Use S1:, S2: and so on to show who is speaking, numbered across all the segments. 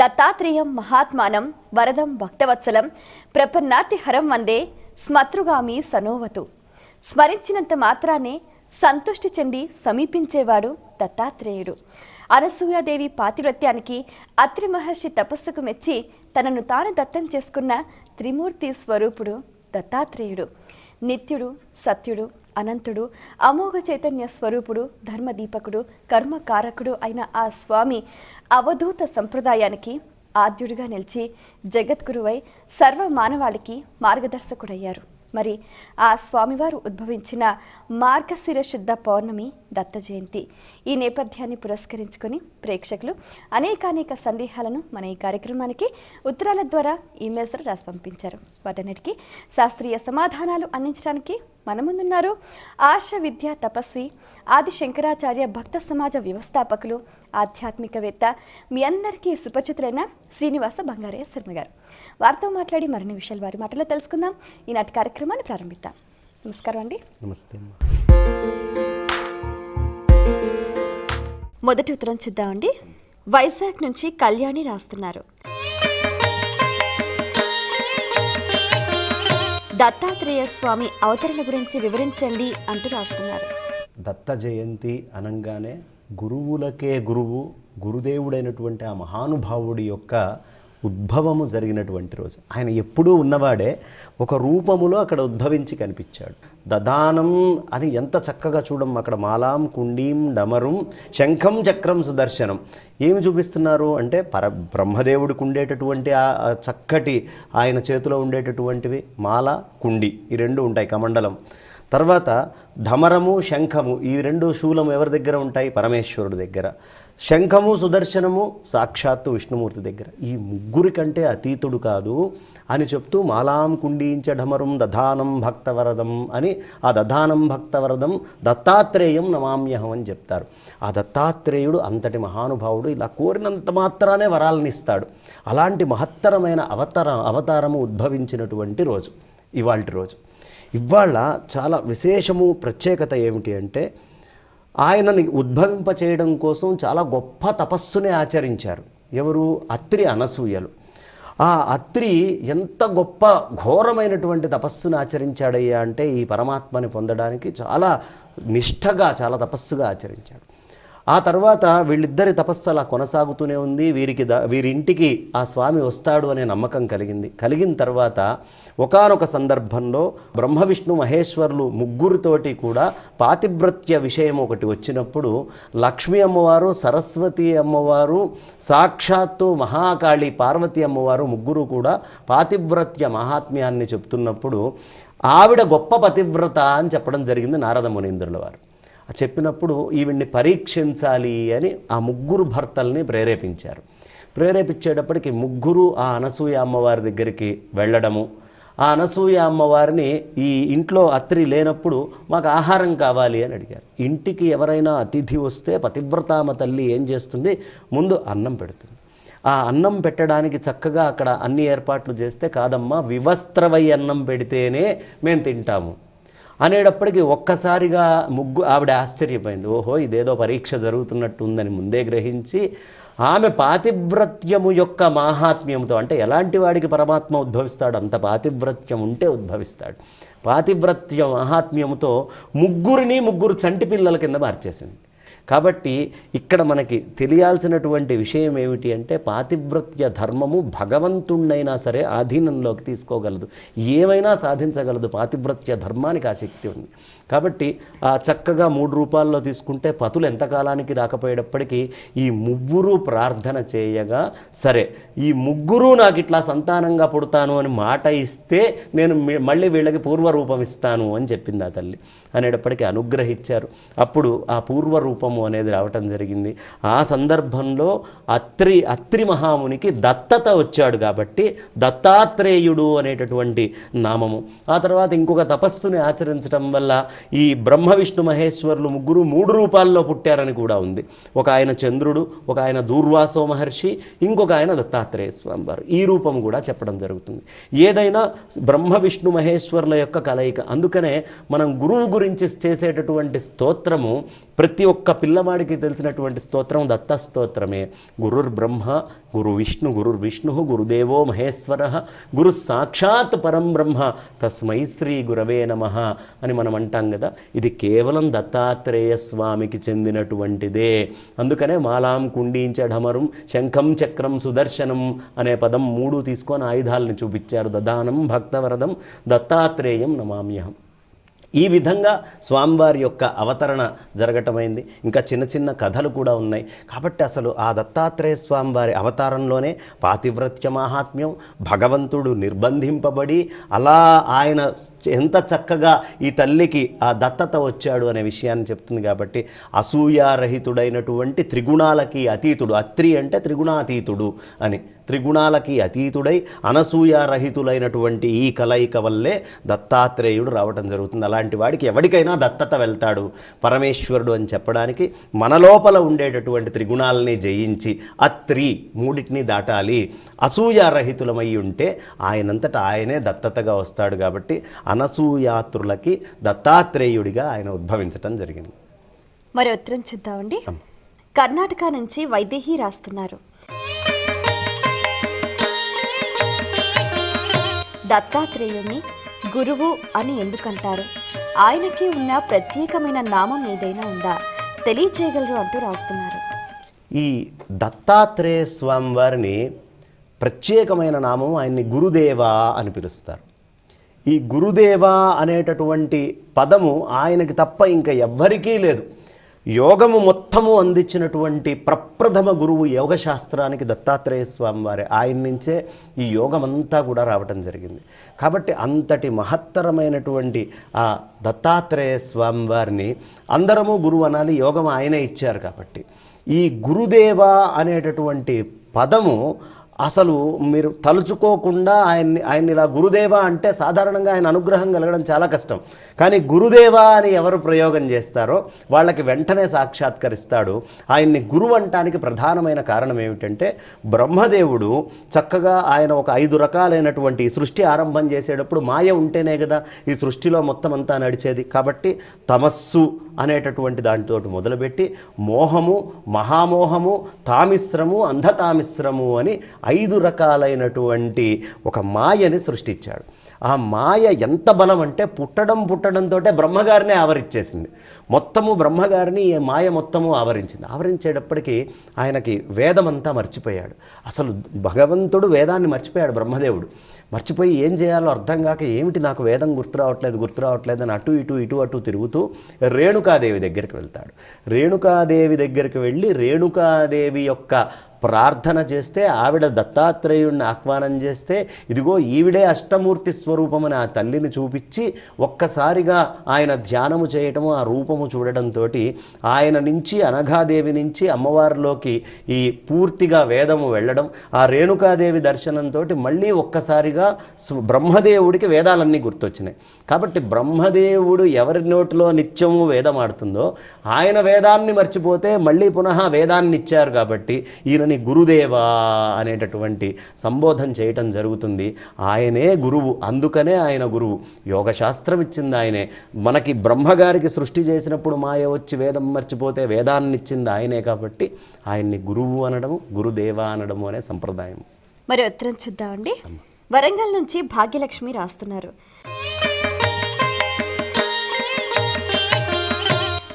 S1: దత్తాత్రేయం మహాత్మానం వరదం భక్తవత్సలం ప్రపన్నాతిహరం వందే స్మతృగామి సనోవతు. స్మరించినంత మాత్రానే సంతుష్టి చెంది సమీపించేవాడు దత్తాత్రేయుడు. అనసూయాదేవి పాతివ్రత్యానికి అత్రి మహర్షి తపస్సుకు మెచ్చి తనను తాను దత్తం చేసుకున్న త్రిమూర్తి స్వరూపుడు దత్తాత్రేయుడు. నిత్యుడు సత్యుడు అనంతుడు అమోఘ చైతన్య స్వరూపుడు ధర్మదీపకుడు కర్మకారకుడు అయిన ఆ స్వామి అవధూత సంప్రదాయానికి ఆద్యుడిగా నిలిచి జగద్గురువై సర్వ మానవాళికి మార్గదర్శకుడయ్యారు. మరి ఆ స్వామివారు ఉద్భవించిన మార్గశిర శుద్ధ పౌర్ణమి దత్త జయంతి ఈ నేపథ్యాన్ని పురస్కరించుకొని ప్రేక్షకులు అనేకానేక సందేహాలను మన ఈ కార్యక్రమానికి ఉత్తరాల ద్వారా ఈమెయిల్స్ రాసి పంపించారు. వాటన్నిటికీ శాస్త్రీయ సమాధానాలు అందించడానికి మన ముందున్నారు ఆశ విద్యా తపస్వి ఆది శంకరాచార్య భక్త సమాజ వ్యవస్థాపకులు ఆధ్యాత్మికవేత్త మీ అందరికీ సుపరిచితులైన శ్రీనివాస బంగారయ్య శర్మ గారు. వారితో మాట్లాడి మరిన్ని విషయాలు వారి మాటలో తెలుసుకుందాం. ఈనాటి కార్యక్రమాన్ని ప్రారంభిద్దాం. నమస్కారం అండి.
S2: నమస్తే అమ్మా.
S1: మొదటి ఉత్తరం చూద్దామండి. వైజాగ్ నుంచి కళ్యాణి రాస్తున్నారు. దత్తాత్రేయ స్వామి అవతరణ గురించి వివరించండి అంటూ రాస్తున్నారు.
S2: దత్త జయంతి అనగానే గురువులకే గురువు గురుదేవుడైనటువంటి ఆ మహానుభావుడి యొక్క ఉద్భవము జరిగినటువంటి రోజు. ఆయన ఎప్పుడూ ఉన్నవాడే ఒక రూపములో అక్కడ ఉద్భవించి కనిపించాడు. దదానం అని ఎంత చక్కగా చూడం అక్కడ మాలాం కుండీం డమరుం శంఖం చక్రం సుదర్శనం. ఏమి చూపిస్తున్నారు అంటే పర బ్రహ్మదేవుడికి ఉండేటటువంటి ఆ చక్కటి ఆయన చేతిలో ఉండేటటువంటివి మాల కుండి ఈ రెండు ఉంటాయి కమండలం. తర్వాత ఢమరము శంఖము ఈ రెండు శూలము ఎవరి దగ్గర ఉంటాయి? పరమేశ్వరుడి దగ్గర. శంఖము సుదర్శనము సాక్షాత్తు విష్ణుమూర్తి దగ్గర. ఈ ముగ్గురి కంటే అతీతుడు కాదు అని చెప్తూ మాలాం కుండీంచఢమరం దధానం భక్తవరదం అని ఆ దధానం భక్తవరదం దత్తాత్రేయం నమామ్యహం అని చెప్తారు. ఆ దత్తాత్రేయుడు అంతటి మహానుభావుడు ఇలా కోరినంత మాత్రానే వరాలను ఇస్తాడు. అలాంటి మహత్తరమైన అవతార అవతారము ఉద్భవించినటువంటి రోజు ఇవాళ రోజు. ఇవాళ చాలా విశేషము ప్రత్యేకత ఏమిటి అంటే ఆయనని ఉద్భవింప చేయడం కోసం చాలా గొప్ప తపస్సునే ఆచరించారు. ఎవరు? అత్రి అనసూయలు. ఆ అత్రి ఎంత గొప్ప ఘోరమైనటువంటి తపస్సును ఆచరించాడయ్యా అంటే ఈ పరమాత్మని పొందడానికి చాలా నిష్ఠగా చాలా తపస్సుగా ఆచరించాడు. ఆ తర్వాత వీళ్ళిద్దరి తపస్సు అలా కొనసాగుతూనే ఉంది. వీరికి ద వీరింటికి ఆ స్వామి వస్తాడు అనే నమ్మకం కలిగింది. కలిగిన తర్వాత ఒకానొక సందర్భంలో బ్రహ్మ విష్ణు మహేశ్వరులు ముగ్గురితోటి కూడా పాతివ్రత్య విషయం ఒకటి వచ్చినప్పుడు లక్ష్మీ అమ్మవారు సరస్వతి అమ్మవారు సాక్షాత్తు మహాకాళి పార్వతి అమ్మవారు ముగ్గురు కూడా పాతివ్రత్య మహాత్మ్యాన్ని చెప్తున్నప్పుడు ఆవిడ గొప్ప పతివ్రత అని చెప్పడం జరిగింది నారద మునీంద్రుల వారు. చెప్పినప్పుడు ఈవిడ్ని పరీక్షించాలి అని ఆ ముగ్గురు భర్తల్ని ప్రేరేపించారు. ప్రేరేపించేటప్పటికి ముగ్గురు ఆ అనసూయ అమ్మవారి దగ్గరికి వెళ్ళడము. ఆ అనసూయ అమ్మవారిని ఈ ఇంట్లో అత్రి లేనప్పుడు మాకు ఆహారం కావాలి అని అడిగారు. ఇంటికి ఎవరైనా అతిథి వస్తే పతివ్రతామ తల్లి ఏం చేస్తుంది? ముందు అన్నం పెడుతుంది. ఆ అన్నం పెట్టడానికి చక్కగా అక్కడ అన్ని ఏర్పాట్లు చేస్తే కాదమ్మా వివస్త్రవై అన్నం పెడితేనే మేము తింటాము. అనేటప్పటికీ ఒక్కసారిగా ముగ్గు ఆవిడ ఆశ్చర్యపోయింది. ఓహో ఇదేదో పరీక్ష జరుగుతున్నట్టు ఉందని ముందే గ్రహించి ఆమె పాతివ్రత్యము యొక్క మాహాత్మ్యంతో అంటే ఎలాంటి వాడికి పరమాత్మ ఉద్భవిస్తాడు? అంత పాతివ్రత్యం ఉంటే ఉద్భవిస్తాడు. పాతివ్రత్య మహాత్మ్యముతో ముగ్గురిని ముగ్గురు చంటి పిల్లల కింద మార్చేసింది. కాబట్టి ఇక్కడ మనకి తెలియాల్సినటువంటి విషయం ఏమిటి అంటే పాతివ్రత్య ధర్మము భగవంతుణ్ణైనా సరే ఆధీనంలోకి తీసుకోగలదు. ఏమైనా సాధించగలదు. పాతివ్రత్య ధర్మానికి ఆ శక్తి ఉంది. కాబట్టి ఆ చక్కగా మూడు రూపాల్లో తీసుకుంటే పతులు ఎంతకాలానికి రాకపోయేటప్పటికీ ఈ ముగ్గురు ప్రార్థన చేయగా సరే ఈ ముగ్గురు నాకు ఇట్లా సంతానంగా పుడతాను అని మాట ఇస్తే నేను మళ్ళీ వీళ్ళకి పూర్వరూపం ఇస్తాను అని చెప్పింది ఆ తల్లి అనేటప్పటికీ అనుగ్రహించారు. అప్పుడు ఆ పూర్వరూపము అనేది రావటం జరిగింది. ఆ సందర్భంలో అత్రి అత్రి మహామునికి దత్తత వచ్చాడు కాబట్టి దత్తాత్రేయుడు అనేటటువంటి నామము. ఆ తర్వాత ఇంకొక తపస్సుని ఆచరించడం వల్ల ఈ బ్రహ్మ విష్ణు మహేశ్వరులు ముగ్గురు మూడు రూపాల్లో పుట్టారని కూడా ఉంది. ఒక ఆయన చంద్రుడు ఒక ఆయన దూర్వాసో మహర్షి ఇంకొక ఆయన దత్తాత్రేయ స్వామి వారు. ఈ రూపం కూడా చెప్పడం జరుగుతుంది. ఏదైనా బ్రహ్మ విష్ణు మహేశ్వరుల యొక్క కలయిక. అందుకనే మనం గురువు గురించి చేసేటటువంటి స్తోత్రము ప్రతి ఒక్క పిల్ల పిల్లవాడికి తెలిసినటువంటి స్తోత్రం దత్త స్తోత్రమే గురుర్ బ్రహ్మ గురు విష్ణు గురుర్ విష్ణు గురుదేవో మహేశ్వర గురు సాక్షాత్ పరం బ్రహ్మ తస్మై శ్రీ గురవే నమ అని మనం అంటాం కదా. ఇది కేవలం దత్తాత్రేయ స్వామికి చెందినటువంటిదే. అందుకనే మాలాం కుండించఢమరం శంఖం చక్రం సుదర్శనం అనే పదం మూడు తీసుకొని ఆయుధాలను చూపించారు. దదానం భక్తవరదం దత్తాత్రేయం నమామ్యహం. ఈ విధంగా స్వామివారి యొక్క అవతరణ జరగటమైంది. ఇంకా చిన్న చిన్న కథలు కూడా ఉన్నాయి. కాబట్టి అసలు ఆ దత్తాత్రేయ స్వామివారి అవతారంలోనే పాతివ్రత్య మాహాత్మ్యం భగవంతుడు నిర్బంధింపబడి అలా ఆయన ఎంత చక్కగా ఈ తల్లికి ఆ దత్తత వచ్చాడు అనే విషయాన్ని చెప్తుంది కాబట్టి అసూయారహితుడైనటువంటి త్రిగుణాలకి అతీతుడు. అత్రి అంటే త్రిగుణాతీతుడు అని. త్రిగుణాలకి అతీతుడై అనసూయారహితులైనటువంటి ఈ కలయిక వల్లే దత్తాత్రేయుడు రావటం జరుగుతుంది. అలాంటి వాడికి ఎవరికైనా దత్తత వెళ్తాడు. పరమేశ్వరుడు అని చెప్పడానికి మన లోపల ఉండేటటువంటి త్రిగుణాలని జయించి అత్రి మూడింటిని దాటాలి. అసూయారహితులమై ఉంటే ఆయనంతట ఆయనే దత్తతగా వస్తాడు కాబట్టి అనసూయాత్రులకి దత్తాత్రేయుడిగా ఆయన ఉద్భవించటం జరిగింది.
S1: మరి ఉత్తరం చూద్దామండి. కర్ణాటక నుంచి వైదేహి రాస్తున్నారు. దత్తాత్రేయుణ్ణి గురువు అని ఎందుకంటారు? ఆయనకి ఉన్న ప్రత్యేకమైన నామం ఏదైనా ఉందా? తెలియచేయగలరు అంటూ రాస్తున్నారు.
S2: ఈ దత్తాత్రేయ స్వామి వారిని ప్రత్యేకమైన నామం ఆయన్ని గురుదేవా అని పిలుస్తారు. ఈ గురుదేవా అనేటటువంటి పదము ఆయనకి తప్ప ఇంకా ఎవ్వరికీ లేదు. యోగము మొత్తము అందించినటువంటి ప్రప్రథమ గురువు యోగ శాస్త్రానికి దత్తాత్రేయ స్వామి వారే ఆయన నుంచే ఈ యోగమంతా కూడా రావటం జరిగింది. కాబట్టి అంతటి మహత్తరమైనటువంటి ఆ దత్తాత్రేయ స్వామి వారిని అందరము గురువు అనాలి యోగం ఆయనే ఇచ్చారు కాబట్టి. ఈ గురుదేవ అనేటటువంటి పదము అసలు మీరు తలుచుకోకుండా ఆయన్ని ఆయన్ని ఇలా గురుదేవ అంటే సాధారణంగా ఆయన అనుగ్రహం కలగడం చాలా కష్టం. కానీ గురుదేవ అని ఎవరు ప్రయోగం చేస్తారో వాళ్ళకి వెంటనే సాక్షాత్కరిస్తాడు. ఆయన్ని గురువు అంటానికి ప్రధానమైన కారణం ఏమిటంటే బ్రహ్మదేవుడు చక్కగా ఆయన ఒక ఐదు రకాలైనటువంటి సృష్టి ఆరంభం చేసేటప్పుడు మాయ ఉంటేనే కదా ఈ సృష్టిలో మొత్తం అంతా నడిచేది. కాబట్టి తమస్సు అనేటటువంటి దానితో మొదలుపెట్టి మోహము మహామోహము తామిశ్రము అంధతామిశ్రము అని ఐదు రకాలైనటువంటి ఒక మాయని సృష్టించాడు. ఆ మాయ ఎంత బలం అంటే పుట్టడం పుట్టడంతో బ్రహ్మగారినే ఆవరించేసింది. మొత్తము బ్రహ్మగారిని ఈ మాయ మొత్తము ఆవరించింది. ఆవరించేటప్పటికీ ఆయనకి వేదమంతా మర్చిపోయాడు. అసలు భగవంతుడు వేదాన్ని మర్చిపోయాడు బ్రహ్మదేవుడు. మర్చిపోయి ఏం చేయాలో అర్థం కాక ఏమిటి నాకు వేదం గుర్తు రావట్లేదు గుర్తు రావట్లేదు అని అటు ఇటు ఇటు అటు తిరుగుతూ రేణుకాదేవి దగ్గరికి వెళ్తాడు. రేణుకాదేవి దగ్గరికి వెళ్ళి రేణుకాదేవి యొక్క ప్రార్థన చేస్తే ఆవిడ దత్తాత్రేయుడిని ఆహ్వానం చేస్తే ఇదిగో ఈవిడే అష్టమూర్తి స్వరూపమని ఆ తల్లిని చూపించి ఒక్కసారిగా ఆయన ధ్యానము చేయటము ఆ రూపము చూడడంతో ఆయన నుంచి అనఘాదేవి నుంచి అమ్మవారిలోకి ఈ పూర్తిగా వేదము వెళ్ళడం ఆ రేణుకాదేవి దర్శనంతో మళ్ళీ ఒక్కసారిగా బ్రహ్మదేవుడికి వేదాలన్నీ గుర్తొచ్చినాయి. కాబట్టి బ్రహ్మదేవుడు ఎవరి నోటిలో నిత్యము వేదం ఆడుతుందో ఆయన వేదాన్ని మర్చిపోతే మళ్ళీ పునః వేదాన్ని ఇచ్చారు కాబట్టి ఈయన ఆయనని గురుదేవా అనేటటువంటి సంబోధన చేయటం జరుగుతుంది. ఆయనే గురువు అందుకనే ఆయన గురువు. యోగశాస్త్రం ఇచ్చింది ఆయనే. మనకి బ్రహ్మగారికి సృష్టి చేసినప్పుడు మాయ వచ్చి వేదం మర్చిపోతే వేదాన్ని ఇచ్చింది ఆయనే కాబట్టి ఆయన్ని గురువు అనడము గురుదేవా అనడము అనే సంప్రదాయం.
S1: మరి ఉత్తరం చూద్దామండి వరంగల్ నుంచి భాగ్యలక్ష్మి రాస్తున్నారు.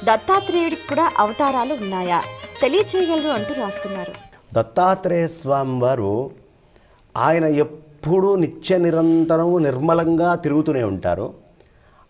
S1: దత్తాత్రేయుడికి కూడా అవతారాలు ఉన్నాయా? తెలియచేయగలరు అంటూ రాస్తున్నారు.
S2: దత్తాత్రేయ స్వామి వారు ఆయన ఎప్పుడూ నిత్య నిరంతరము నిర్మలంగా తిరుగుతూనే ఉంటారు.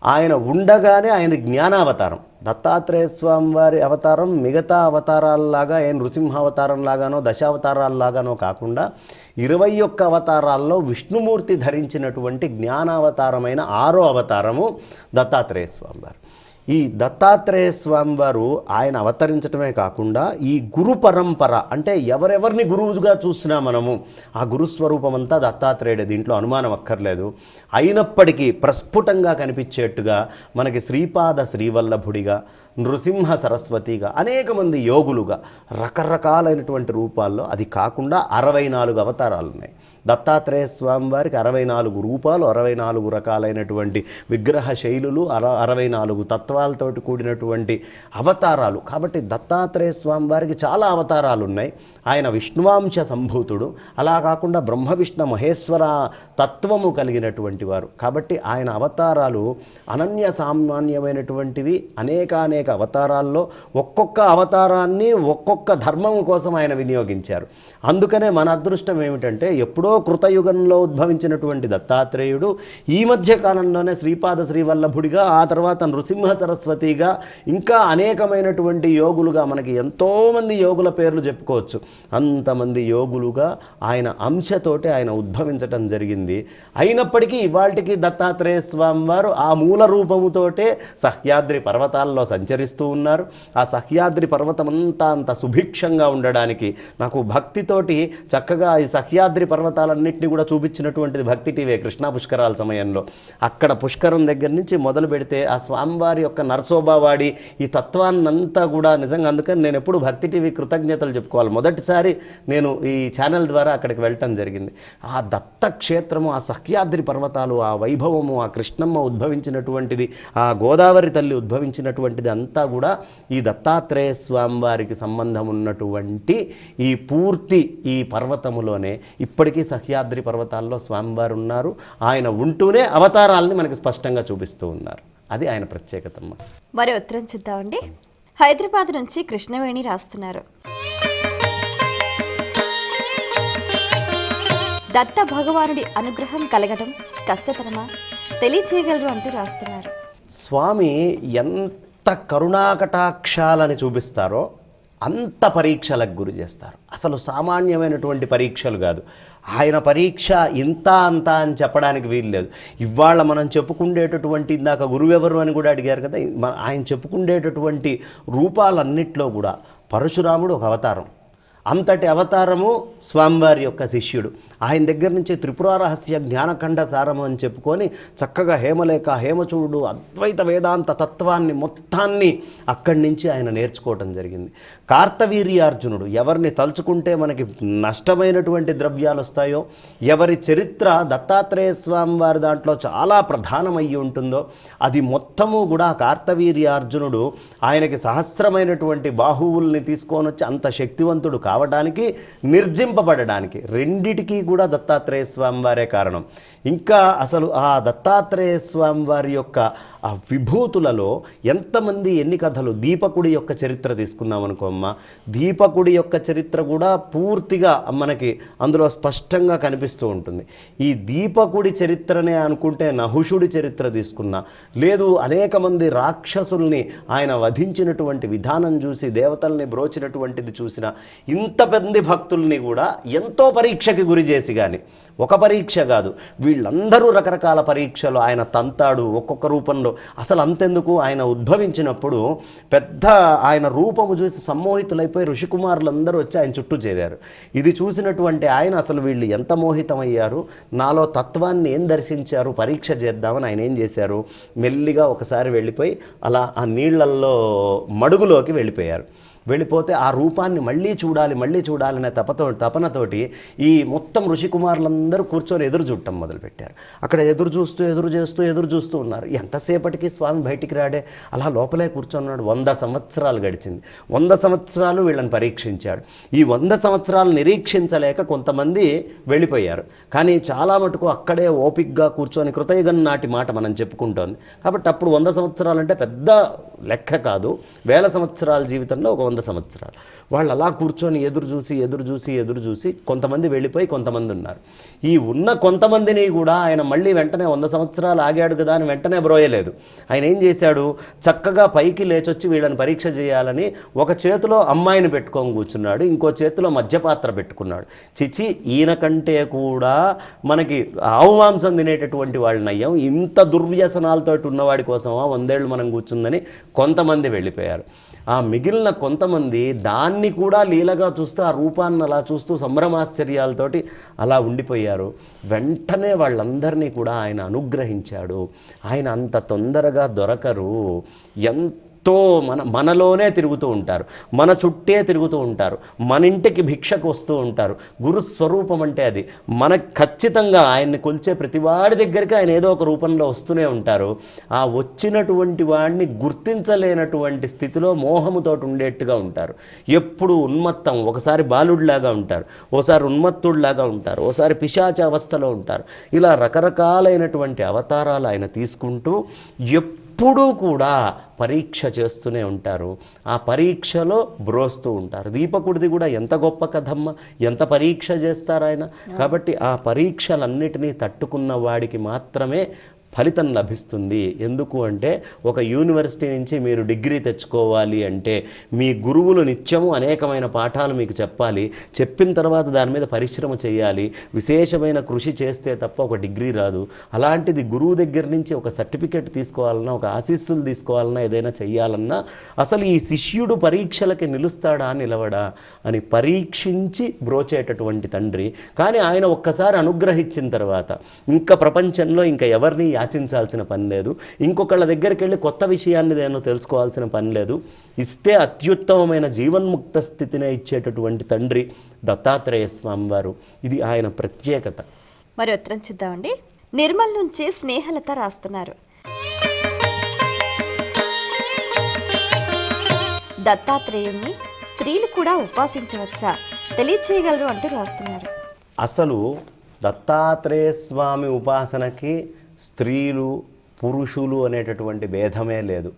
S2: ఆయన ఉండగానే ఆయన జ్ఞానావతారం. దత్తాత్రేయ స్వామి వారి అవతారం మిగతా అవతారాల్లాగా ఆయన నృసింహావతారంలాగానో దశావతారాల్లాగానో కాకుండా ఇరవై ఒక్క అవతారాల్లో విష్ణుమూర్తి ధరించినటువంటి జ్ఞానావతారమైన ఆరో అవతారము దత్తాత్రేయ స్వామి వారు. ఈ దత్తాత్రేయ స్వామి వారు ఆయన అవతరించటమే కాకుండా ఈ గురు పరంపర అంటే ఎవరెవరిని గురువుగా చూసినా మనము ఆ గురుస్వరూపం అంతా దత్తాత్రేయుడు. దీంట్లో అనుమానం అక్కర్లేదు. అయినప్పటికీ ప్రస్ఫుటంగా కనిపించేట్టుగా మనకి శ్రీపాద శ్రీవల్లభుడిగా నృసింహ సరస్వతిగా అనేక మంది యోగులుగా రకరకాలైనటువంటి రూపాల్లో అది కాకుండా అరవై నాలుగు అవతారాలు ఉన్నాయి. దత్తాత్రేయ స్వామి వారికి అరవై నాలుగు రూపాలు అరవై నాలుగు రకాలైనటువంటి విగ్రహ శైలులు అర అరవై నాలుగు తత్వాలతోటి కూడినటువంటి అవతారాలు. కాబట్టి దత్తాత్రేయ స్వామి వారికి చాలా అవతారాలు ఉన్నాయి. ఆయన విష్ణువాంశ సంభూతుడు అలా కాకుండా బ్రహ్మ విష్ణు మహేశ్వర తత్వము కలిగినటువంటి వారు. కాబట్టి ఆయన అవతారాలు అనన్య సామాన్యమైనటువంటివి అనేకానేక అవతారాల్లో ఒక్కొక్క అవతారాన్ని ఒక్కొక్క ధర్మం కోసం ఆయన వినియోగించారు. అందుకనే మన అదృష్టం ఏమిటంటే ఎప్పుడో కృతయుగంలో ఉద్భవించినటువంటి దత్తాత్రేయుడు ఈ మధ్య కాలంలోనే శ్రీపాద శ్రీవల్లభుడిగా ఆ తర్వాత నృసింహ సరస్వతిగా ఇంకా అనేకమైనటువంటి యోగులుగా మనకి ఎంతోమంది యోగుల పేర్లు చెప్పుకోవచ్చు. అంతమంది యోగులుగా ఆయన అంశతోటి ఆయన ఉద్భవించటం జరిగింది. అయినప్పటికీ ఇవాళకి దత్తాత్రేయ స్వామి వారు ఆ మూల రూపముతోటే సహ్యాద్రి పర్వతాల్లో హెచ్చరిస్తూ ఉన్నారు. ఆ సహ్యాద్రి పర్వతం అంతా అంత సుభిక్షంగా ఉండడానికి నాకు భక్తితోటి చక్కగా ఈ సహ్యాద్రి పర్వతాలన్నింటినీ కూడా చూపించినటువంటిది భక్తి టీవీ కృష్ణా పుష్కరాల సమయంలో. అక్కడ పుష్కరం దగ్గర నుంచి మొదలు పెడితే ఆ స్వామివారి యొక్క నరసోబావాడి ఈ తత్వాన్నంతా కూడా నిజంగా అందుకని నేను ఎప్పుడు భక్తి టీవీ కృతజ్ఞతలు చెప్పుకోవాలి. మొదటిసారి నేను ఈ ఛానల్ ద్వారా అక్కడికి వెళ్ళటం జరిగింది. ఆ దత్త క్షేత్రము ఆ సహ్యాద్రి పర్వతాలు ఆ వైభవము ఆ కృష్ణమ్మ ఉద్భవించినటువంటిది ఆ గోదావరి తల్లి ఉద్భవించినటువంటిది అంతా కూడా ఈ దత్తాత్రేయ స్వామి వారికి సంబంధం ఉన్నటువంటి ఈ పూర్తి ఈ పర్వతములోనే ఇప్పటికీ సహ్యాద్రి పర్వతాల్లో స్వామివారు ఉన్నారు. ఆయన ఉంటూనే అవతారాలని మనకి స్పష్టంగా చూపిస్తూ ఉన్నారు. అది ఆయన ప్రత్యేకతమ్మ.
S1: మరి ఉత్తరం చూద్దామండి. హైదరాబాద్ నుంచి కృష్ణవేణి రాస్తున్నారు. దత్త భగవానుడి అనుగ్రహం కలగడం కష్టతరమా? తెలియచేయగలరు అంటూ రాస్తున్నారు.
S2: స్వామి ఎంత ఎంత కరుణాకటాక్షాలని చూపిస్తారో అంత పరీక్షలకు గురి చేస్తారు. అసలు సామాన్యమైనటువంటి పరీక్షలు కాదు. ఆయన పరీక్ష ఇంత అంత అని చెప్పడానికి వీల్లేదు ఇవాళ మనం చెప్పుకుండేటటువంటి ఇందాక గురువెవరు అని కూడా అడిగారు కదా ఆయన చెప్పుకుండేటటువంటి రూపాలన్నిట్లో కూడా పరశురాముడు ఒక అవతారం. అంతటి అవతారము స్వామివారి యొక్క శిష్యుడు. ఆయన దగ్గర నుంచి త్రిపుర రహస్య జ్ఞానఖండ సారము అని చెప్పుకొని చక్కగా హేమలేఖ హేమచూడు అద్వైత వేదాంత తత్వాన్ని మొత్తాన్ని అక్కడి నుంచి ఆయన నేర్చుకోవటం జరిగింది. కార్తవీర్యార్జునుడు ఎవరిని తలుచుకుంటే మనకి నష్టమైనటువంటి ద్రవ్యాలు వస్తాయో ఎవరి చరిత్ర దత్తాత్రేయ స్వామి వారి దాంట్లో చాలా ప్రధానమయ్యి ఉంటుందో అది మొత్తము కూడా కార్తవీర్యార్జునుడు ఆయనకి సహస్రమైనటువంటి బాహువుల్ని తీసుకొని వచ్చి అంత శక్తివంతుడు కా రావడానికి నిర్జింపబడడానికి. రెండిటికీ కూడా దత్తాత్రేయ స్వామి వారే కారణం. ఇంకా అసలు ఆ దత్తాత్రేయ స్వామి వారి యొక్క ఆ విభూతులలో ఎంతమంది ఎన్ని కథలు? దీపకుడి యొక్క చరిత్ర తీసుకున్నాం అనుకో అమ్మ. దీపకుడి యొక్క చరిత్ర కూడా పూర్తిగా మనకి అందులో స్పష్టంగా కనిపిస్తూ ఉంటుంది. ఈ దీపకుడి చరిత్రనే అనుకుంటే నహుషుడి చరిత్ర తీసుకున్నా లేదు అనేక మంది రాక్షసుల్ని ఆయన వధించినటువంటి విధానం చూసి దేవతల్ని బ్రోచినటువంటిది చూసిన ఇంత పెద్ద భక్తుల్ని కూడా ఎంతో పరీక్షకి గురి చేసి కానీ ఒక పరీక్ష కాదు. వీళ్ళందరూ రకరకాల పరీక్షలు ఆయన తంతాడు ఒక్కొక్క రూపంలో. అసలు అంతెందుకు? ఆయన ఉద్భవించినప్పుడు పెద్ద ఆయన రూపము చూసి సమ్మోహితులైపోయి ఋషికుమారులందరూ వచ్చి ఆయన చుట్టూ చేరారు. ఇది చూసినటువంటి ఆయన అసలు వీళ్ళు ఎంత మోహితమయ్యారు? నాలో తత్వాన్ని ఏం దర్శించారు? పరీక్ష చేద్దామని ఆయన ఏం చేశారు? మెల్లిగా ఒకసారి వెళ్ళిపోయి అలా ఆ నీళ్ళల్లో మడుగులోకి వెళ్ళిపోయారు. వెళ్ళిపోతే ఆ రూపాన్ని మళ్ళీ చూడాలి మళ్ళీ చూడాలనే తపతో తపనతోటి ఈ మొత్తం ఋషికుమారులందరూ కూర్చొని ఎదురు చూడటం మొదలుపెట్టారు. అక్కడ ఎదురు చూస్తూ ఎదురు చేస్తూ ఎదురు చూస్తూ ఉన్నారు. ఎంతసేపటికి స్వామి బయటికి రాడే? అలా లోపలే కూర్చున్నాడు. వంద సంవత్సరాలు గడిచింది. వంద సంవత్సరాలు వీళ్ళని పరీక్షించాడు. ఈ వంద సంవత్సరాలు నిరీక్షించలేక కొంతమంది వెళ్ళిపోయారు. కానీ చాలా మటుకు అక్కడే ఓపిక్గా కూర్చొని కృతయుగం నాటి మాట మనం చెప్పుకుంటోంది. కాబట్టి అప్పుడు వంద సంవత్సరాలు అంటే పెద్ద లెక్క కాదు. వేల సంవత్సరాల జీవితంలో ఒక వంద సంవత్సరాలు. వాళ్ళు అలా కూర్చొని ఎదురు చూసి ఎదురు చూసి ఎదురు చూసి కొంతమంది వెళ్ళిపోయి కొంతమంది ఉన్నారు. ఈ ఉన్న కొంతమందిని కూడా ఆయన మళ్ళీ వెంటనే వంద సంవత్సరాలు ఆగాడు కదా అని వెంటనే బ్రోయలేదు. ఆయన ఏం చేశాడు? చక్కగా పైకి లేచొచ్చి వీళ్ళని పరీక్ష చేయాలని ఒక చేతిలో అమ్మాయిని పెట్టుకొని కూర్చున్నాడు. ఇంకో చేతిలో మధ్యపాత్ర పెట్టుకున్నాడు. చిచి ఈయన కంటే కూడా మనకి ఆవు మాంసం తినేటటువంటి వాళ్ళని అయ్యాం ఇంత దుర్వ్యసనాలతో ఉన్నవాడి కోసమా వందేళ్ళు మనం కూర్చుందని కొంతమంది వెళ్ళిపోయారు. ఆ మిగిలిన కొంతమంది దాన్ని కూడా లీలగా చూస్తూ ఆ రూపాన్ని అలా చూస్తూ సంభ్రమాశ్చర్యాలతోటి అలా ఉండిపోయారు. వెంటనే వాళ్ళందరినీ కూడా ఆయన అనుగ్రహించాడు. ఆయన అంత తొందరగా దొరకరు. ఎంత తో మన మనలోనే తిరుగుతూ ఉంటారు. మన చుట్టే తిరుగుతూ ఉంటారు. మన ఇంటికి భిక్షకు వస్తూ ఉంటారు. గురు స్వరూపం అంటే అది. మన ఖచ్చితంగా ఆయన్ని కొలిచే ప్రతివాడి దగ్గరికి ఆయన ఏదో ఒక రూపంలో వస్తూనే ఉంటారు. ఆ వచ్చినటువంటి వాడిని గుర్తించలేనటువంటి స్థితిలో మోహముతో ఉండేట్టుగా ఉంటారు. ఎప్పుడు ఉన్మత్తం ఒకసారి బాలుడిలాగా ఉంటారు. ఓసారి ఉన్మత్తుడిలాగా ఉంటారు. ఓసారి పిశాచ అవస్థలో ఉంటారు. ఇలా రకరకాలైనటువంటి అవతారాలు ఆయన తీసుకుంటూ ఎప్పుడు కూడా పరీక్ష చేస్తూనే ఉంటారు. ఆ పరీక్షలో బ్రోస్తూ ఉంటారు. దీపకుడిది కూడా ఎంత గొప్ప కథమ్మ ఎంత పరీక్ష చేస్తారు ఆయన? కాబట్టి ఆ పరీక్షలన్నిటినీ తట్టుకున్న వాడికి మాత్రమే ఫలితం లభిస్తుంది. ఎందుకు అంటే ఒక యూనివర్సిటీ నుంచి మీరు డిగ్రీ తెచ్చుకోవాలి అంటే మీ గురువులు నిత్యము అనేకమైన పాఠాలు మీకు చెప్పాలి. చెప్పిన తర్వాత దాని మీద పరిశ్రమ చేయాలి. విశేషమైన కృషి చేస్తే తప్ప ఒక డిగ్రీ రాదు. అలాంటిది గురువు దగ్గర నుంచి ఒక సర్టిఫికెట్ తీసుకోవాలన్నా ఒక ఆశీస్సులు తీసుకోవాలన్నా ఏదైనా చెయ్యాలన్నా అసలు ఈ శిష్యుడు పరీక్షలకి నిలుస్తాడా నిలవడా అని పరీక్షించి బ్రోచేటటువంటి తండ్రి. కానీ ఆయన ఒక్కసారి అనుగ్రహించిన తర్వాత ఇంకా ప్రపంచంలో ఇంకా ఎవరిని యాచించాల్సిన పని లేదు. ఇంకొకళ్ళ దగ్గరికి వెళ్ళి కొత్త విషయాన్ని నేను తెలుసుకోవాల్సిన పని లేదు. ఇస్తే అత్యుత్తమమైన జీవన్ముక్త స్థితినే ఇచ్చేటటువంటి తండ్రి దత్తాత్రేయ స్వామివారు ఇది ఆయన ప్రత్యేకత.
S1: మరి ఉత్తరం చూద్దామండి. నిర్మల్ నుంచి స్నేహలత రాస్తున్నారు. దత్తాత్రేయుణ్ణి స్త్రీలు కూడా ఉపాసించవచ్చా? తెలియచేయగలరు అంటూ రాస్తున్నారు.
S2: అసలు దత్తాత్రేయ స్వామి ఉపాసనకి స్త్రీలు పురుషులు అనేటటువంటి భేదమే లేదు.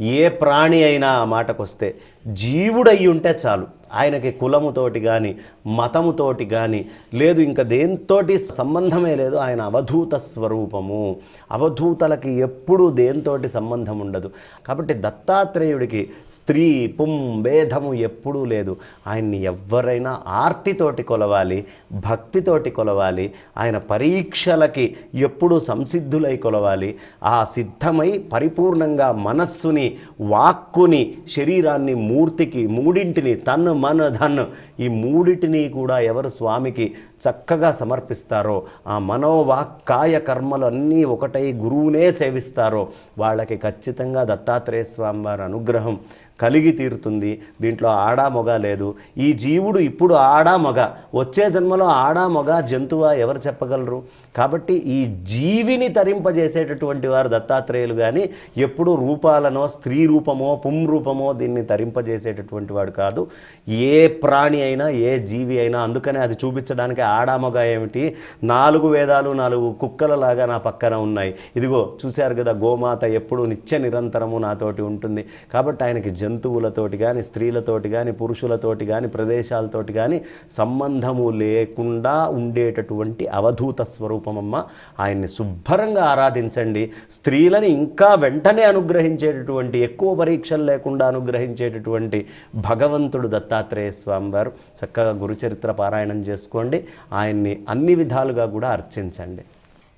S2: ఏ ప్రాణి అయినా ఆ మాటకొస్తే జీవుడయ్యి ఉంటే చాలు. ఆయనకి కులముతోటి కానీ మతముతోటి కానీ లేదు ఇంకా దేంతోటి సంబంధమే లేదు. ఆయన అవధూత స్వరూపము. అవధూతలకి ఎప్పుడూ దేంతోటి సంబంధం ఉండదు. కాబట్టి దత్తాత్రేయుడికి స్త్రీ పుం భేదము ఎప్పుడూ లేదు. ఆయన్ని ఎవరైనా ఆర్తితోటి కొలవాలి భక్తితోటి కొలవాలి ఆయన పరీక్షలకి ఎప్పుడూ సంసిద్ధులై కొలవాలి. ఆ సిద్ధమై పరిపూర్ణంగా మనస్సుని వాక్కుని శరీరాన్ని మూర్తికి మూడింటిని తన్ను మన ధన్ ఈ మూడింటిని కూడా ఎవరు స్వామికి చక్కగా సమర్పిస్తారో ఆ మనోవాక్కాయ కర్మలన్నీ ఒకటై గురువునే సేవిస్తారో వాళ్ళకి ఖచ్చితంగా దత్తాత్రేయ స్వామి వారి అనుగ్రహం కలిగి తీరుతుంది. దీంట్లో ఆడా మొగ లేదు. ఈ జీవుడు ఇప్పుడు ఆడా మొగ. వచ్చే జన్మలో ఆడా మొగ జంతువా ఎవరు చెప్పగలరు? కాబట్టి ఈ జీవిని తరింపజేసేటటువంటి వారు దత్తాత్రేయులు కానీ ఎప్పుడు రూపాలనో స్త్రీ రూపమో పుం రూపమో దీన్ని తరింపజేసేటటువంటి వాడు కాదు. ఏ ప్రాణి అయినా ఏ జీవి అయినా అందుకనే అది చూపించడానికి ఆడా మొగ ఏమిటి? నాలుగు వేదాలు నాలుగు కుక్కలలాగా నా పక్కన ఉన్నాయి. ఇదిగో చూశారు కదా గోమాత ఎప్పుడు నిత్య నిరంతరము నాతోటి ఉంటుంది. కాబట్టి ఆయనకి జంతువులతోటి కానీ స్త్రీలతోటి కానీ పురుషులతోటి కానీ ప్రదేశాలతోటి కానీ సంబంధము లేకుండా ఉండేటటువంటి అవధూత స్వరూపమమ్మ. ఆయన్ని శుభ్రంగా ఆరాధించండి. స్త్రీలని ఇంకా వెంటనే అనుగ్రహించేటటువంటి ఎక్కువ పరీక్షలు లేకుండా అనుగ్రహించేటటువంటి భగవంతుడు దత్తాత్రేయ స్వామి వారు. చక్కగా గురుచరిత్ర పారాయణం చేసుకోండి. ఆయన్ని అన్ని విధాలుగా కూడా అర్చించండి.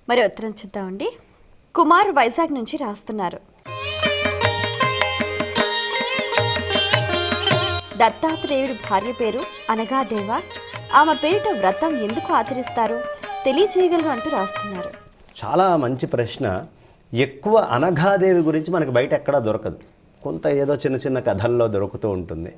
S1: మరి ఉత్తరం చూద్దామండి. కుమార్ వైజాగ్ నుంచి రాస్తున్నారు. దత్తాత్రేయుడి భార్య పేరు అనగాదేవ. ఆమె పేరిట వ్రతం ఎందుకు ఆచరిస్తారు? తెలియచేయగలరు అంటూ రాస్తున్నారు.
S2: చాలా మంచి ప్రశ్న. ఎక్కువ అనఘాదేవి గురించి మనకి బయట ఎక్కడా దొరకదు. కొంత ఏదో చిన్న చిన్న కథల్లో దొరుకుతూ ఉంటుంది.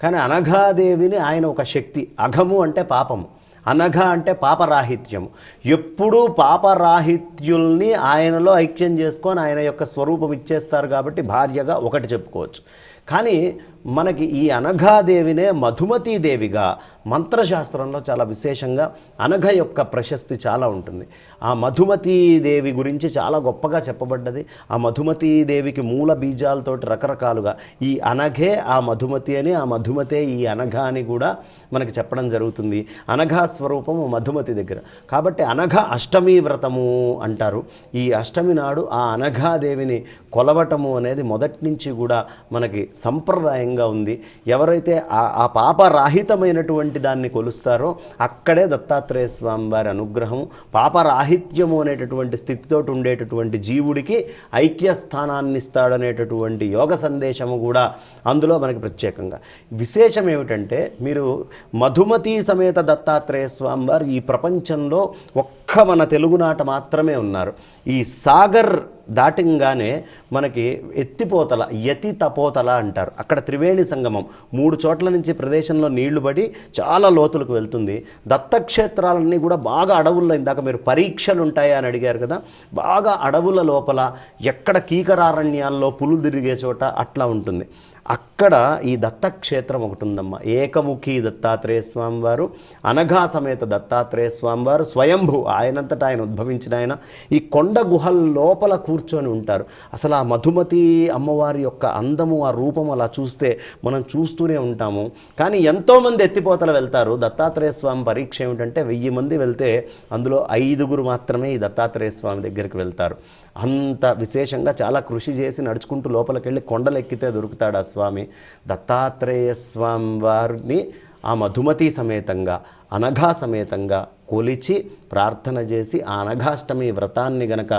S2: కానీ అనఘాదేవిని ఆయన ఒక శక్తి. అఘము అంటే పాపము. అనఘ అంటే పాపరాహిత్యము. ఎప్పుడూ పాపరాహిత్యుల్ని ఆయనలో ఐక్యం చేసుకొని ఆయన యొక్క స్వరూపం ఇచ్చేస్తారు కాబట్టి భార్యగా ఒకటి చెప్పుకోవచ్చు. కానీ మనకి ఈ అనఘాదేవినే మధుమతీదేవిగా మంత్రశాస్త్రంలో చాలా విశేషంగా అనఘ యొక్క ప్రశస్తి చాలా ఉంటుంది. ఆ మధుమతీదేవి గురించి చాలా గొప్పగా చెప్పబడ్డది. ఆ మధుమతీదేవికి మూల బీజాలతోటి రకరకాలుగా ఈ అనఘే ఆ మధుమతి అని ఆ మధుమతే ఈ అనఘ అని కూడా మనకి చెప్పడం జరుగుతుంది. అనఘా స్వరూపము మధుమతి దగ్గర. కాబట్టి అనఘ అష్టమి వ్రతము అంటారు. ఈ అష్టమి నాడు ఆ అనఘాదేవిని కొలవటము అనేది మొదటి నుంచి కూడా మనకి సంప్రదాయంగా ఉంది. ఎవరైతే ఆ ఆ పాపరాహితమైనటువంటి దాన్ని కొలుస్తారో అక్కడే దత్తాత్రేయ స్వామి వారి అనుగ్రహం పాపరాహిత్యము అనేటటువంటి స్థితితోటి ఉండేటటువంటి జీవుడికి ఐక్య స్థానాన్ని ఇస్తాడనేటటువంటి యోగ సందేశము కూడా అందులో మనకి ప్రత్యేకంగా. విశేషం ఏమిటంటే మీరు మధుమతి సమేత దత్తాత్రేయ స్వామి వారు ఈ ప్రపంచంలో ఒక్క మన తెలుగునాట మాత్రమే ఉన్నారు. ఈ సాగర్ దాటంగానే మనకి ఎత్తిపోతల యతి తపోతల అంటారు. అక్కడ త్రివేణి సంగమం మూడు చోట్ల నుంచి ప్రదేశంలో నీళ్ళు పడి చాలా లోతులకు వెళ్తుంది. దత్తక్షేత్రాలన్నీ కూడా బాగా అడవుల్లో ఇందాక మీరు పరీక్షలు ఉంటాయా అని అడిగారు కదా బాగా అడవుల లోపల ఎక్కడ కీకరారణ్యాల్లో పులు తిరిగే చోట అట్లా ఉంటుంది. అక్కడ ఈ దత్తక్షేత్రం ఒకటి ఉందమ్మా ఏకముఖి దత్తాత్రేయ స్వామి వారు అనఘా సమేత దత్తాత్రేయ స్వామి వారు స్వయంభూ ఆయనంతట ఆయన ఉద్భవించిన ఆయన ఈ కొండ గుహల లోపల కూర్చొని ఉంటారు. అసలు ఆ మధుమతి అమ్మవారి యొక్క అందము ఆ రూపం అలా చూస్తే మనం చూస్తూనే ఉంటాము. కానీ ఎంతోమంది ఎత్తిపోతలు వెళ్తారు. దత్తాత్రేయ స్వామి పరీక్ష ఏమిటంటే వెయ్యి మంది వెళ్తే అందులో ఐదుగురు మాత్రమే ఈ దత్తాత్రేయ స్వామి దగ్గరికి వెళ్తారు. అంత విశేషంగా చాలా కృషి చేసి నడుచుకుంటూ లోపలికి వెళ్ళి కొండలు ఎక్కితే దొరుకుతాడు ఆ స్వామి. దత్తాత్రేయ స్వామి వారిని ఆ మధుమతి సమేతంగా అనఘా సమేతంగా కొలిచి ప్రార్థన చేసి ఆ అనఘాష్టమి వ్రతాన్ని గనక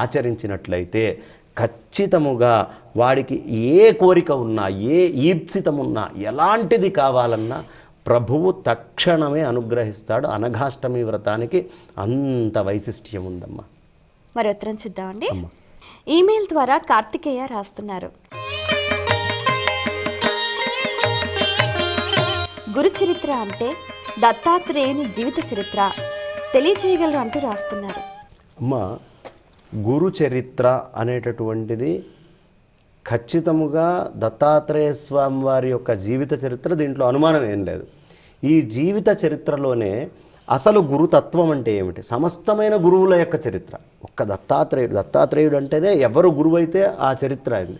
S2: ఆచరించినట్లయితే ఖచ్చితముగా వాడికి ఏ కోరిక ఉన్నా ఏ ఈప్సితమున్నా ఎలాంటిది కావాలన్నా ప్రభువు తక్షణమే అనుగ్రహిస్తాడు అనఘాష్టమి వ్రతానికి. అంత వైశిష్ట్యం ఉందమ్మా.
S1: మరి ఉత్తరం చూద్దామండి ఈమెయిల్ ద్వారా కార్తికేయ రాస్తున్నారు. గురు చరిత్ర అంటే దత్తాత్రేయుని జీవిత చరిత్ర. తెలియచేయగలరు అంటూ రాస్తున్నారు.
S2: అమ్మ గురు చరిత్ర అనేటటువంటిది ఖచ్చితముగా దత్తాత్రేయ స్వామి వారి యొక్క జీవిత చరిత్ర దీంట్లో అనుమానం ఏం లేదు. ఈ జీవిత చరిత్రలోనే అసలు గురుతత్వం అంటే ఏమిటి? సమస్తమైన గురువుల యొక్క చరిత్ర. ఒక్క దత్తాత్రేయుడు దత్తాత్రేయుడు అంటేనే ఎవరు గురువైతే ఆ చరిత్ర అయింది.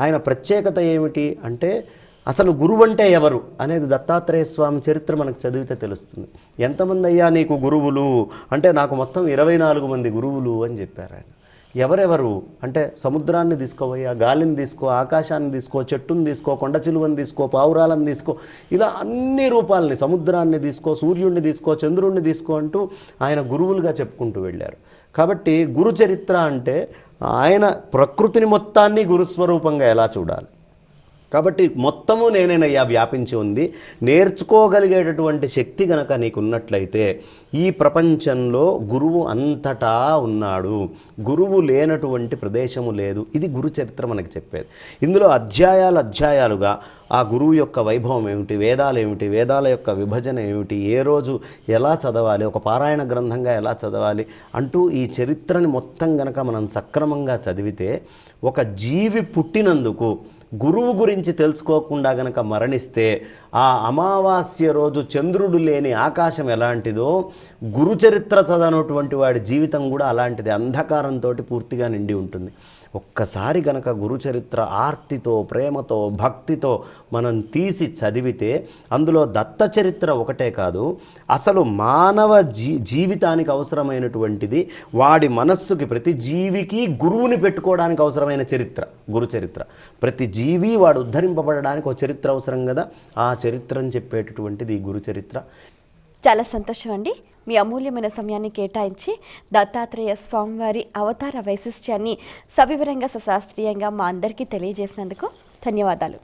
S2: ఆయన ప్రత్యేకత ఏమిటి అంటే అసలు గురువు అంటే ఎవరు అనేది దత్తాత్రేయ స్వామి చరిత్ర మనకు చదివితే తెలుస్తుంది. ఎంతమంది అయ్యా నీకు గురువులు? అంటే నాకు మొత్తం ఇరవై నాలుగు మంది గురువులు అని చెప్పారు ఆయన. ఎవరెవరు? అంటే సముద్రాన్ని తీసుకోవయ్యా గాలిని తీసుకో ఆకాశాన్ని తీసుకో చెట్టుని తీసుకో కొండ చిలువని తీసుకో పావురాలను తీసుకో ఇలా అన్ని రూపాలని సముద్రాన్ని తీసుకో సూర్యుడిని తీసుకో చంద్రుడిని తీసుకో అంటూ ఆయన గురువులుగా చెప్పుకుంటూ వెళ్ళారు. కాబట్టి గురు చరిత్ర అంటే ఆయన ప్రకృతిని మొత్తాన్ని గురుస్వరూపంగా ఎలా చూడాలి? కాబట్టి మొత్తము నేనేనయ్యా వ్యాపించి ఉంది. నేర్చుకోగలిగేటటువంటి శక్తి గనక నీకున్నట్లయితే ఈ ప్రపంచంలో గురువు అంతటా ఉన్నాడు. గురువు లేనటువంటి ప్రదేశము లేదు. ఇది గురు చరిత్ర మనకి చెప్పేది. ఇందులో అధ్యాయాలు అధ్యాయాలుగా ఆ గురువు యొక్క వైభవం ఏమిటి? వేదాలు ఏమిటి? వేదాల యొక్క విభజన ఏమిటి? ఏ రోజు ఎలా చదవాలి? ఒక పారాయణ గ్రంథంగా ఎలా చదవాలి? అంటూ ఈ చరిత్రని మొత్తం గనక మనం సక్రమంగా చదివితే ఒక జీవి పుట్టినందుకు గురువు గురించి తెలుసుకోకుండా గనక మరణిస్తే ఆ అమావాస్య రోజు చంద్రుడు లేని ఆకాశం ఎలాంటిదో గురు చరిత్ర చదవనటువంటి వాడి జీవితం కూడా అలాంటిది. అంధకారంతో పూర్తిగా నిండి ఉంటుంది. ఒక్కసారి గనక గురుచరిత్ర ఆర్తితో ప్రేమతో భక్తితో మనం తీసి చదివితే అందులో దత్త చరిత్ర ఒకటే కాదు అసలు మానవ జీ జీవితానికి అవసరమైనటువంటిది వాడి మనస్సుకి ప్రతి జీవికి గురువుని పెట్టుకోవడానికి అవసరమైన చరిత్ర గురుచరిత్ర. ప్రతి జీవి వాడు ఉద్ధరింపబడడానికి ఒక చరిత్ర అవసరం కదా ఆ చరిత్రని చెప్పేటటువంటిది ఈ గురుచరిత్ర.
S1: చాలా సంతోషం అండి మీ అమూల్యమైన సమయాన్ని కేటాయించి దత్తాత్రేయ స్వామివారి అవతార వైశిష్ట్యాన్ని సవివరంగా సశాస్త్రీయంగా మా అందరికీ తెలియజేసినందుకు ధన్యవాదాలు.